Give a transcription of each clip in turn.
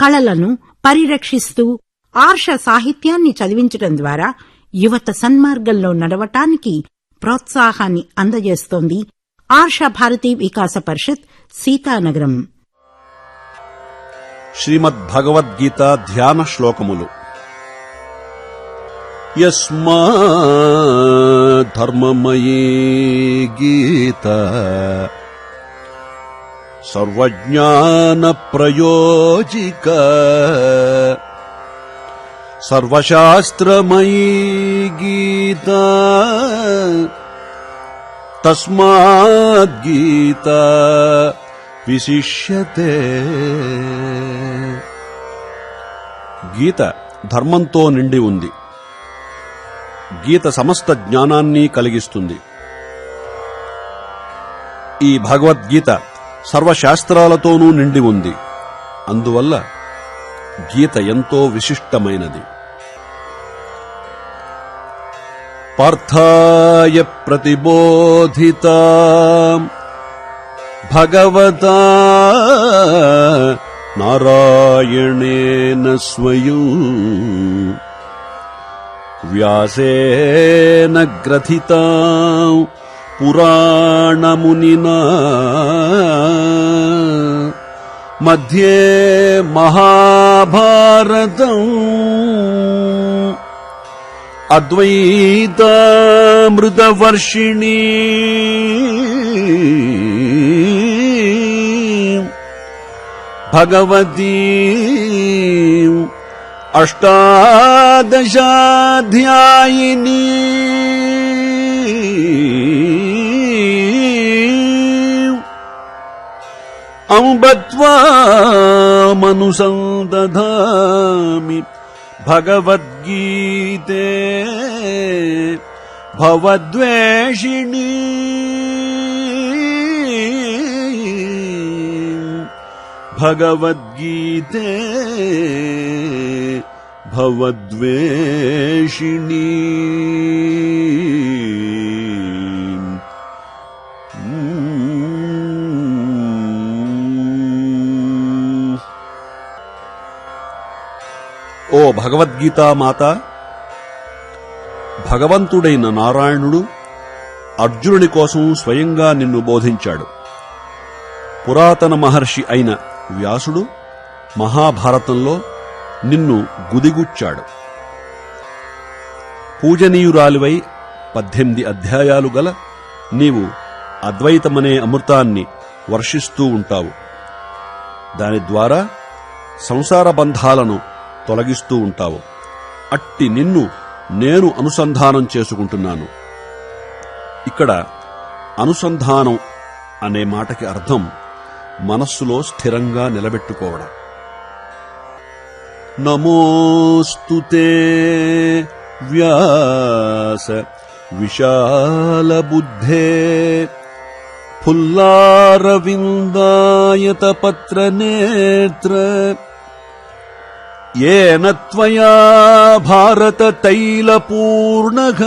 కళలను పరిరక్షిస్తూ ఆర్ష సాహిత్యాన్ని చదివించడం ద్వారా యువత సన్మార్గంలో నడవటానికి ప్రోత్సాహాన్ని అందజేస్తోంది ఆర్ష భారతీ వికాస పరిషత్ సీతానగరం. శ్రీమద్ భగవద్గీత ధ్యాన శ్లోకములు. యస్మా ధర్మమయీ గీత సర్వజ్ఞాన ప్రయోజిక సర్వశాస్త్రమయీ గీత. తస్మాద్గీత విశిష్యతే. గీత ధర్మంతో నిండి ఉంది. గీత సమస్త జ్ఞానాన్ని కలిగిస్తుంది. ఈ భగవద్గీత సర్వశాస్త్రాలతోనూ నిండి ఉంది. అందువల్ల గీత ఎంతో విశిష్టమైనది. పార్థాయ ప్రతిబోధిత భగవతా నారాయణేన స్వయం వ్యాసేన గ్రథితా पुराणमुनिना। मध्ये महाभारतम् अद्वैतामृतवर्षिणी। भगवती अष्टादशाध्यायिनी। अम्बत्वामनुसन्दधामि भगवद्गीते भवद्वेषिणी। भगवद्गीते भवद्वेषिणी। ఓ భగవంతుడైన నారాయణుడు అర్జునుడి కోసం స్వయంగా నిన్ను బోధించాడు. పురాతన మహర్షి అయిన వ్యాసుడు మహాభారతంలో నిన్ను గుదిగుచ్చాడు. పూజనీయురాలివై పద్దెనిమిది అధ్యాయాలు గల నీవు అద్వైతమనే అమృతాన్ని వర్షిస్తూ ఉంటావు. దాని ద్వారా సంసార బంధాలను తొలగిస్తూ ఉంటావు. అట్టి నిన్ను నేను అనుసంధానం చేసుకుంటున్నాను. ఇక్కడ అనుసంధానం అనే మాటకి అర్థం మనస్సులో స్థిరంగా నిలబెట్టుకోవడం. నమోస్తుతే వ్యాస విశాల బుద్ధే ఫుల్లారవిందాయత ఏన త్వయా భారత తైలపూర్ణః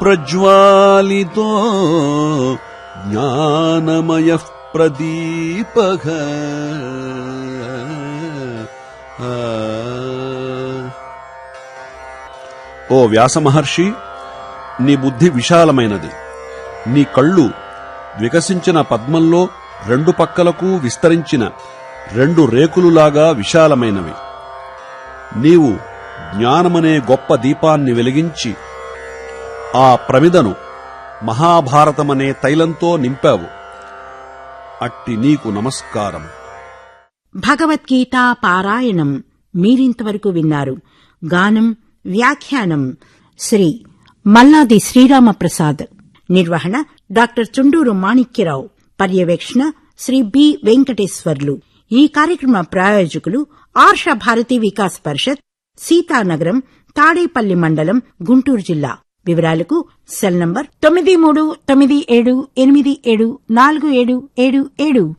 ప్రజ్వాలితో జ్ఞానమయ ప్రదీపః ఓ వ్యాస మహర్షి నీ బుద్ధి విశాలమైనది. నీ కళ్ళు వికసించిన పద్మంలో రెండు పక్కలకు విస్తరించిన రెండు రేకులులాగా విశాలమైనవి. నీవు జ్ఞానమనే గొప్ప దీపాన్ని వెలిగించి ఆ ప్రమిదను మహాభారతమనే తైలంతో నింపావు. అట్టి నీకు నమస్కారం. భగవద్గీత పారాయణం మీరింతవరకు విన్నారు. గానం వ్యాఖ్యానం శ్రీ మల్లాది శ్రీరామప్రసాద్. నిర్వహణ డాక్టర్ చుండూరు మాణిక్యరావు. పర్యవేక్షణ శ్రీ బి వెంకటేశ్వర్లు. ఈ కార్యక్రమ ప్రాయోజకులు ఆర్ష భారతి వికాస్ పరిషత్ సీతానగరం తాడేపల్లి మండలం గుంటూరు జిల్లా. వివరాలకు సెల్ నంబర్ తొమ్మిది మూడు తొమ్మిది ఏడు ఎనిమిది ఏడు నాలుగు ఏడు ఏడు ఏడు.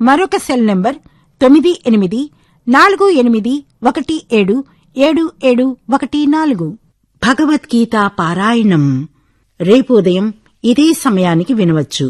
మరొక సెల్ నంబర్ తొమ్మిది ఎనిమిది నాలుగు ఎనిమిది ఒకటి ఏడు ఏడు ఏడు ఒకటి నాలుగు. భగవద్గీత పారాయణం. రేపు ఉదయం ఇదే సమయానికి వినవచ్చు.